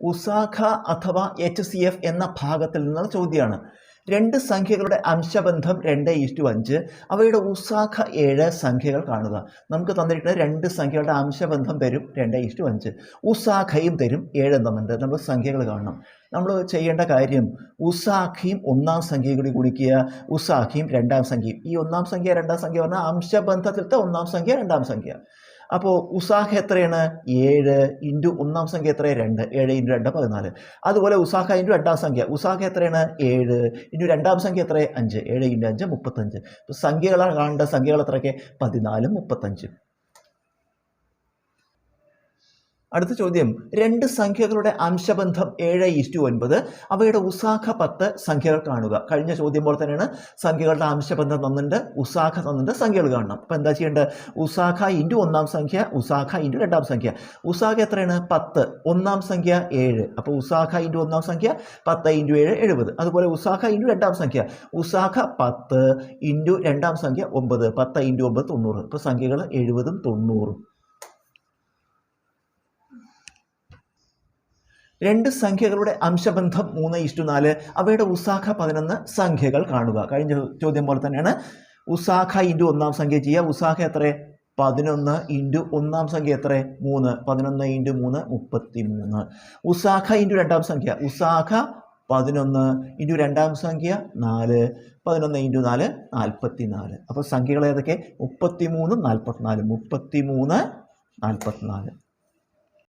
ഉസാഖ അഥവാ H C F എന്ന ഭാഗത്തിൽ നിന്നുള്ള ചോദ്യമാണ്. രണ്ട് സംഖ്യകളുടെ അംശബന്ധം രണ്ട് ഈസ്റ്റു അഞ്ച്. അവയുടെ ഉസാഖ ഏഴ് സംഖ്യകൾ കാണുക. നമുക്ക് തന്നിട്ടുള്ള രണ്ട് സംഖ്യകളുടെ അംശബന്ധം തരും രണ്ട് ഈസ്റ്റു അഞ്ച്. ഉസാഖയും തരും ഏഴ് തന്നിട്ട് നമ്മൾ സംഖ്യകൾ കാണണം. നമ്മൾ ചെയ്യേണ്ട കാര്യം ഉസാഖയും ഒന്നാം സംഖ്യയും കൂടി ഗുണിക്കുക. ഉസാഖയും രണ്ടാം സംഖ്യയും. ഈ ഒന്നാം സംഖ്യ രണ്ടാം സംഖ്യ പറഞ്ഞാൽ അംശബന്ധത്തിലത്തെ ഒന്നാം സംഖ്യ രണ്ടാം സംഖ്യ. അപ്പോൾ ഉസാഖ എത്രയാണ്? ഏഴ് ഇന്റു ഒന്നാം സംഖ്യ എത്രയാണ് രണ്ട്. ഏഴ് ഇന്റു രണ്ട് പതിനാല്. അതുപോലെ ഉസാഖ ഇന്റു രണ്ടാം സംഖ്യ. ഉസാഖ എത്രയാണ്? ഏഴ്. ഇന്റു രണ്ടാം സംഖ്യ എത്രയാണ് അഞ്ച്. ഏഴ് ഇന്റു അഞ്ച് മുപ്പത്തഞ്ച്. സംഖ്യകളാണ് കാണേണ്ട സംഖ്യകൾ എത്രയൊക്കെ? പതിനാലും മുപ്പത്തഞ്ചും. അടുത്ത ചോദ്യം. രണ്ട് സംഖ്യകളുടെ അംശബന്ധം ഏഴ് ഈസ്റ്റു ഒൻപത്. അവയുടെ ഉസാഖ പത്ത് സംഖ്യകൾ കാണുക. കഴിഞ്ഞ ചോദ്യം പോലെ തന്നെയാണ്. സംഖ്യകളുടെ അംശബന്ധം തന്നിട്ട് ഉസാഖ തന്നിട്ട് സംഖ്യകൾ കാണണം. അപ്പോൾ എന്താ ചെയ്യേണ്ടത്? ഉസാഖ ഇന്റു ഒന്നാം സംഖ്യ ഉസാഖ ഇന്റു രണ്ടാം സംഖ്യ. ഉസാഖ എത്രയാണ്? പത്ത്. ഒന്നാം സംഖ്യ ഏഴ്. അപ്പോൾ ഉസാഖ ഇന്റു ഒന്നാം സംഖ്യ പത്ത് ഇന്റു ഏഴ് എഴുപത്. അതുപോലെ ഉസാഖ ഇന്റു രണ്ടാം സംഖ്യ. ഉസാഖ പത്ത് ഇന്റു രണ്ടാം സംഖ്യ ഒമ്പത്. പത്ത് ഇന്റു ഒമ്പത് തൊണ്ണൂറ്. അപ്പോൾ സംഖ്യകൾ എഴുപതും തൊണ്ണൂറും. രണ്ട് സംഖ്യകളുടെ അംശബന്ധം മൂന്ന് ഇഷ്ടു നാല്. അവയുടെ ഉസാഖ പതിനൊന്ന് സംഖ്യകൾ കാണുക. കഴിഞ്ഞ ചോദ്യം പോലെ തന്നെയാണ്. ഉസാഖ ഇന്റു ഒന്നാം സംഖ്യ ചെയ്യുക. ഉസാഖ എത്ര? പതിനൊന്ന് ഇന്റു ഒന്നാം സംഖ്യ എത്ര? മൂന്ന്. പതിനൊന്ന് ഇന്റു മൂന്ന് മുപ്പത്തി മൂന്ന് ഉസാഖ ഇന്റു രണ്ടാം സംഖ്യ. ഉസാഖ പതിനൊന്ന് ഇന്റു രണ്ടാം സംഖ്യ നാല്. പതിനൊന്ന് ഇന്റു നാല് നാൽപ്പത്തി നാല് അപ്പോൾ സംഖ്യകൾ ഏതൊക്കെ? മുപ്പത്തി മൂന്ന് നാൽപ്പത്തിനാല്. മുപ്പത്തി മൂന്ന് നാൽപ്പത്തിനാല്.